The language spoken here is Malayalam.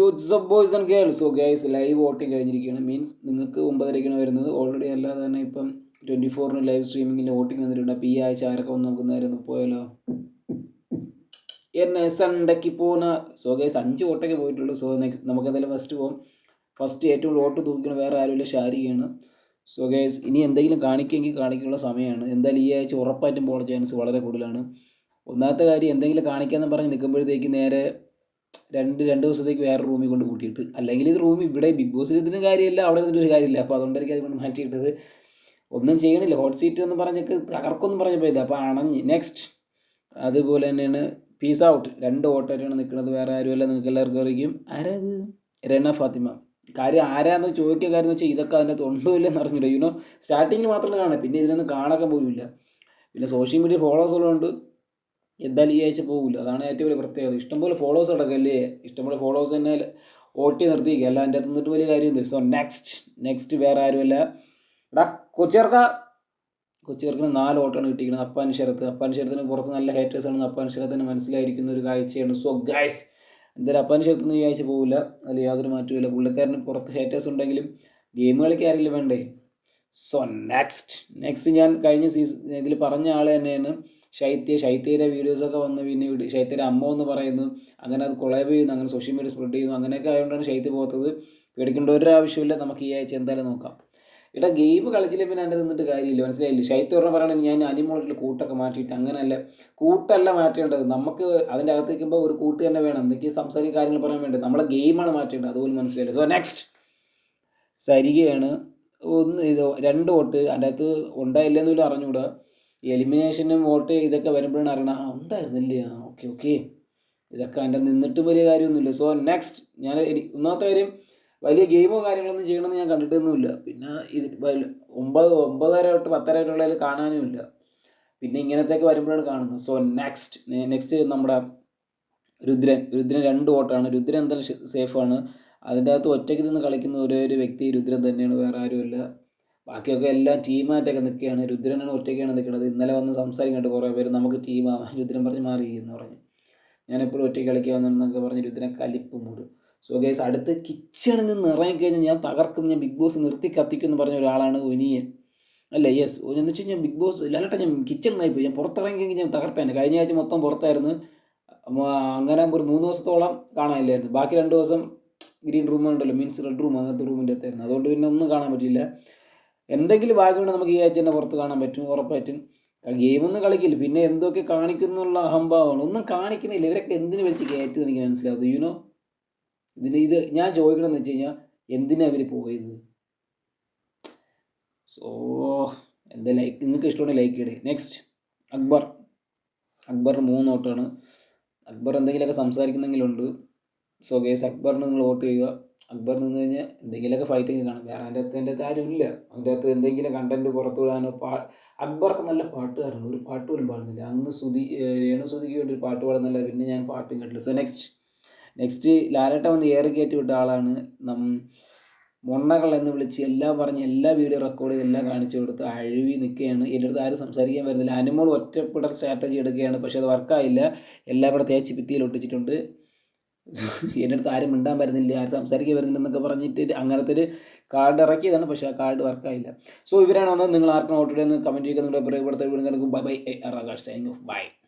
Youths of boys and girls oh girls live voting കഴിഞ്ഞിരിക്കുകയാണ്. മീൻസ് നിങ്ങൾക്ക് ഒമ്പതരയ്ക്കാണ് വരുന്നത്. ഓൾറെഡി അല്ലാതെ തന്നെ ഇപ്പം ട്വന്റി ഫോറിന് ലൈവ് സ്ട്രീമിങ്ങിൽ വോട്ടിംഗ് വന്നിട്ടുണ്ട്. അപ്പോൾ ഈ ആഴ്ച ആരൊക്കെ വന്ന് നോക്കുന്നതായിരുന്നു പോയാലോ? എന്നെ സണ്ടയ്ക്ക് പോകുന്ന സോ ഗൈസ് അഞ്ച് വോട്ടൊക്കെ പോയിട്ടുള്ളൂ. സോ നെക്സ്റ്റ് നമുക്ക് എന്തായാലും ഫസ്റ്റ് പോകും ഫസ്റ്റ് ഏറ്റവും വോട്ട് തൂക്കിക്കണ വേറെ ആരുമില്ല ഷാരികയാണ് സോ ഗൈസ് ഇനി എന്തെങ്കിലും കാണിക്കുമെങ്കിൽ കാണിക്കാനുള്ള സമയമാണ്. എന്തായാലും ഈ ആഴ്ച ഉറപ്പായിട്ടും പോകാൻ ചാൻസ് വളരെ കൂടുതലാണ്. ഒന്നാമത്തെ കാര്യം എന്തെങ്കിലും കാണിക്കാമെന്ന് പറഞ്ഞ് നിൽക്കുമ്പോഴത്തേക്ക് നേരെ രണ്ട് രണ്ട് ദിവസത്തേക്ക് വേറെ റൂമിൽ കൊണ്ട് കൂട്ടിയിട്ട് അല്ലെങ്കിൽ ഇത് റൂം ഇവിടെ ബിഗ് ബോസിൽ ഇതിന് കാര്യമില്ല അവിടെ നിന്നിട്ട് ഒരു കാര്യമില്ല. അപ്പോൾ അതുകൊണ്ടായിരിക്കും അതുകൊണ്ട് മാറ്റിയിട്ടത് ഒന്നും ചെയ്യണില്ല. ഹോട്ട് സീറ്റ് എന്ന് പറഞ്ഞൊക്കെ തകർക്കൊന്നും പറഞ്ഞപ്പോൾ ഇത്. അപ്പോൾ അണഞ്ഞ്. നെക്സ്റ്റ് അതുപോലെ തന്നെയാണ് പീസ് ഔട്ട് രണ്ട് വോട്ടായിട്ടാണ് നിൽക്കുന്നത് വേറെ ആരുമല്ല. നിങ്ങൾക്ക് എല്ലാവർക്കും അറിയിക്കും ആരാത്? രണ ഫാത്തിമ കാര്യം ആരാന്ന് ചോദിക്കുക കാര്യം എന്ന് വെച്ചാൽ ഇതൊക്കെ അതിന്റെ തൊണ്ടുമില്ലെന്ന് അറിഞ്ഞില്ല യുനോ സ്റ്റാർട്ടിങ്ങിൽ മാത്രമേ കാണാം പിന്നെ ഇതിനൊന്നും കാണാൻ പോലുമില്ല. പിന്നെ സോഷ്യൽ മീഡിയ ഫോളോവേഴ്സ് ഉള്ളതുകൊണ്ട് എന്തായാലും ഈ ആഴ്ച പോകില്ല അതാണ് ഏറ്റവും വലിയ പ്രത്യേകത. ഇഷ്ടംപോലെ ഫോളോവേഴ്സ് അടക്കല്ലേ ഇഷ്ടംപോലെ ഫോളോവേഴ്സ് തന്നെ ഓട്ടി നിർത്തിയിരിക്കുക അല്ല എന്റെ അകത്ത് നിന്നിട്ട് വലിയ ഉണ്ട് സോ നെക്സ്റ്റ് നെക്സ്റ്റ് വേറെ ആരുമല്ല. എടാ കൊച്ചിയർക്ക കൊച്ചിയർക്കിന് നാല് ഓട്ടാണ് കിട്ടിയിരിക്കുന്നത്. അപ്പാൻ ശരത്ത് അപ്പാൻ ശരത്തിന് പുറത്ത് നല്ല ഹേറ്റേഴ്സ് ആണെന്ന് അപ്പാൻ ശരത്തിന് മനസ്സിലായിരിക്കുന്ന ഒരു കാഴ്ചയാണ്. സോ ഗൈസ് എന്തായാലും അപ്പാൻ ശരത്തിന് ഈ ആഴ്ച പോകില്ല അതിൽ യാതൊരു മാറ്റമില്ല പുള്ളിക്കാരന് പുറത്ത് ഹേറ്റേഴ്സ് ഉണ്ടെങ്കിലും ഗെയിം കളിക്ക് ആരെങ്കിലും വേണ്ടേ? സോ നെക്സ്റ്റ് നെക്സ്റ്റ് ഞാൻ കഴിഞ്ഞ സീസൺ ഇതിൽ പറഞ്ഞ ആൾ തന്നെയാണ്. ശൈത്യ ശൈത്യയുടെ വീഡിയോസൊക്കെ വന്ന് പിന്നെ ശൈത്യയുടെ അമ്മ എന്ന് പറയുന്നു. അങ്ങനെ അത് കൊളാബ് ചെയ്യുന്നു അങ്ങനെ സോഷ്യൽ മീഡിയ സ്പ്രെഡ് ചെയ്യുന്നു. അങ്ങനെയൊക്കെ ആയതുകൊണ്ടാണ് ശൈത്യ പോകാത്തത്. പേടിക്കേണ്ട ഒരു ആവശ്യമില്ല. നമുക്ക് ഈ ആഴ്ച എന്തായാലും നോക്കാം. ഇവിടെ ഗെയിം കളിച്ചില്ല പിന്നെ എന്റെ നിന്നിട്ട് കാര്യമില്ല. മനസ്സിലായില്ലേ? ശൈത്യ പറഞ്ഞ പറയണത് ഞാൻ അനിമോളിൽ കൂട്ടൊക്കെ മാറ്റിയിട്ട് അങ്ങനെയല്ല. കൂട്ടല്ല മാറ്റേണ്ടത്. നമുക്ക് അതിന്റെ അകത്ത് നിൽക്കുമ്പോൾ ഒരു കൂട്ട് തന്നെ വേണം. എന്തൊക്കെയാണ് സംസാരിക്കുന്ന കാര്യങ്ങൾ പറയാൻ വേണ്ടത് നമ്മളെ ഗെയിമാണ് മാറ്റേണ്ടത്. അതുപോലെ മനസ്സിലായില്ല? സോ നെക്സ്റ്റ് സരികയാണ് ഒന്ന് ഇത് രണ്ട് വോട്ട്. അതിന്റെ അകത്ത് ഉണ്ടായില്ലെന്ന് പോലും അറിഞ്ഞുകൂടാ. എലിമിനേഷനും വോട്ട് ഇതൊക്കെ വരുമ്പോഴാണ് അറിയണം ആ ഉണ്ടായിരുന്നില്ലേ? ആ ഓക്കെ ഓക്കെ ഇതൊക്കെ എന്റെ നിന്നിട്ടും വലിയ കാര്യമൊന്നുമില്ല. സോ നെക്സ്റ്റ് ഞാൻ ഒന്നാമത്തെ കാര്യം വലിയ ഗെയിമോ കാര്യങ്ങളൊന്നും ചെയ്യണമെന്ന് ഞാൻ കണ്ടിട്ടൊന്നുമില്ല. പിന്നെ ഇത് ഒമ്പത് ഒമ്പതര തൊട്ട് പത്തര വരെയുള്ളതിൽ കാണാനുമില്ല. പിന്നെ ഇങ്ങനത്തേക്ക് വരുമ്പോഴാണ് കാണുന്നത്. സോ നെക്സ്റ്റ് നെക്സ്റ്റ് നമ്മുടെ രുദ്രൻ രുദ്രൻ രണ്ട് വോട്ടാണ്. രുദ്രൻ എന്തായാലും സേഫാണ് അതിന്റെ അകത്ത് ഒറ്റയ്ക്ക് നിന്ന് കളിക്കുന്ന ഒരേ ഒരു വ്യക്തി രുദ്രൻ തന്നെയാണ്. വേറെ ആരുമില്ല. ബാക്കിയൊക്കെ എല്ലാം ടീമായിട്ടൊക്കെ നിൽക്കുകയാണ്. രുദ്രനാണ് ഒറ്റയ്ക്കാണ് നിൽക്കുന്നത്. ഇന്നലെ വന്ന് സംസാരിക്കുന്നുണ്ട് കുറേ പേര് നമുക്ക് ടീമാവാം രുദ്രൻ പറഞ്ഞ് മാറി എന്ന് പറഞ്ഞു. ഞാൻ എപ്പോഴും ഒറ്റയ്ക്ക് കളിക്കാമെന്നൊക്കെ പറഞ്ഞ് രുദ്രൻ കലിപ്പ് മൂട്. സോ ഗൈസ് അടുത്ത് കിച്ചണിൽ നിന്ന് ഇറങ്ങിക്കഴിഞ്ഞാൽ ഞാൻ തകർക്കും. ഞാൻ ബിഗ് ബോസ് നിർത്തി കത്തിക്കും എന്ന് പറഞ്ഞ ഒരാളാണ് ഒനിയൻ. അല്ല? യെസ് എന്ന് വെച്ച് കഴിഞ്ഞാൽ ബിഗ് ബോസ് ലാലട്ട ഞാൻ കിച്ചണിലായി പോയി. ഞാൻ പുറത്തിറങ്ങിയെങ്കിൽ ഞാൻ തകർത്തേനെ കഴിഞ്ഞ ആഴ്ച മൊത്തം പുറത്തായിരുന്നു. അങ്ങനെ ഒരു മൂന്ന് ദിവസത്തോളം കാണാനില്ലായിരുന്നു. ബാക്കി രണ്ട് ദിവസം ഗ്രീൻ റൂം ഉണ്ടല്ലോ. മീൻസ് റെഡ് റൂം അങ്ങനത്തെ റൂമിന്റെ അകത്തായിരുന്നു. അതുകൊണ്ട് പിന്നെ ഒന്നും കാണാൻ പറ്റില്ല എന്തെങ്കിലും ഭാഗ്യമുണ്ട് നമുക്ക് ഈ ആഴ്ച തന്നെ പുറത്ത് കാണാൻ പറ്റും ഉറപ്പായിട്ടും. ഗെയിമൊന്നും കളിക്കില്ല. പിന്നെ എന്തൊക്കെ കാണിക്കുന്നുള്ള അഹംഭാവമാണ്. ഒന്നും കാണിക്കുന്നില്ല. ഇവരൊക്കെ എന്തിനു വിളിച്ച് കയറ്റി എനിക്ക് മനസ്സിലാവും യുനോ ഇതിന് ഇത് ഞാൻ ചോദിക്കണമെന്ന് വെച്ച് കഴിഞ്ഞാൽ എന്തിനാ ഇവർ പോയത്? സോ എന്താ ലൈക്ക് നിങ്ങൾക്ക് ഇഷ്ടമുണ്ടെങ്കിൽ ലൈക്ക് ചെയ്യണേ നെക്സ്റ്റ് അക്ബർ. അക്ബറിന് മൂന്ന് വോട്ടാണ്. അക്ബർ എന്തെങ്കിലുമൊക്കെ സംസാരിക്കുന്നെങ്കിലുണ്ട് സോ ഗേസ് അക്ബറിന് നിങ്ങൾ വോട്ട് ചെയ്യുക. അക്ബർ നിന്ന് കഴിഞ്ഞാൽ എന്തെങ്കിലുമൊക്കെ ഫൈറ്റിങ് കാണും. വേറെ അതിന്റെ അകത്ത് എന്റെ അകത്ത് ആരുമില്ല. അതിന്റെ അകത്ത് എന്തെങ്കിലും കണ്ടന്റ് പുറത്തു വിടാനോ പാ അക്ബർക്ക് നല്ല പാട്ടുകാരുണ്ട് ഒരു പാട്ട് പോലും പാടുന്നില്ല. അന്ന് സുധി രേണു സുധിക്ക് വേണ്ടി ഒരു പാട്ട് പാടുന്നില്ല പിന്നെ ഞാൻ പാട്ടും കേട്ടില്ല. സോ നെക്സ്റ്റ് നെക്സ്റ്റ് ലാലേട്ട വന്ന് ഏറെ കയറ്റി വിട്ട ആളാണ് നം മൊണ്ണകൾ എന്ന് വിളിച്ച് എല്ലാം പറഞ്ഞ് എല്ലാ വീഡിയോ റെക്കോർഡ് ചെയ്ത് എല്ലാം കാണിച്ചു കൊടുത്ത് അഴുവി നിൽക്കുകയാണ് എന്റെ അടുത്ത് ആരും സംസാരിക്കാൻ വരുന്നില്ല. അനുമോൾ ഒറ്റപ്പെടൽ സ്ട്രാറ്റജി എടുക്കുകയാണ്. പക്ഷേ അത് വർക്കായില്ല എല്ലാം കൂടെ തേച്ച് ഭിത്തിയിൽ ഒട്ടിച്ചിട്ടുണ്ട്. എന്റെ അടുത്ത് ആരും മിണ്ടാൻ വരുന്നില്ല ആരും സംസാരിക്കാൻ വരുന്നില്ല എന്നൊക്കെ പറഞ്ഞിട്ട് അങ്ങനത്തെ ഒരു കാർഡ് ഇറക്കിയതാണ് പക്ഷേ ആ കാർഡ് വർക്കായില്ല സോ ഇവരാണ് വന്നത് നിങ്ങൾ ആർക്കും ഓട്ടോ കമന്റ് ചെയ്യുക നിങ്ങളുടെ പ്രിയപ്പെടുത്ത വീടുകൾക്കും bye bye Akash signing off bye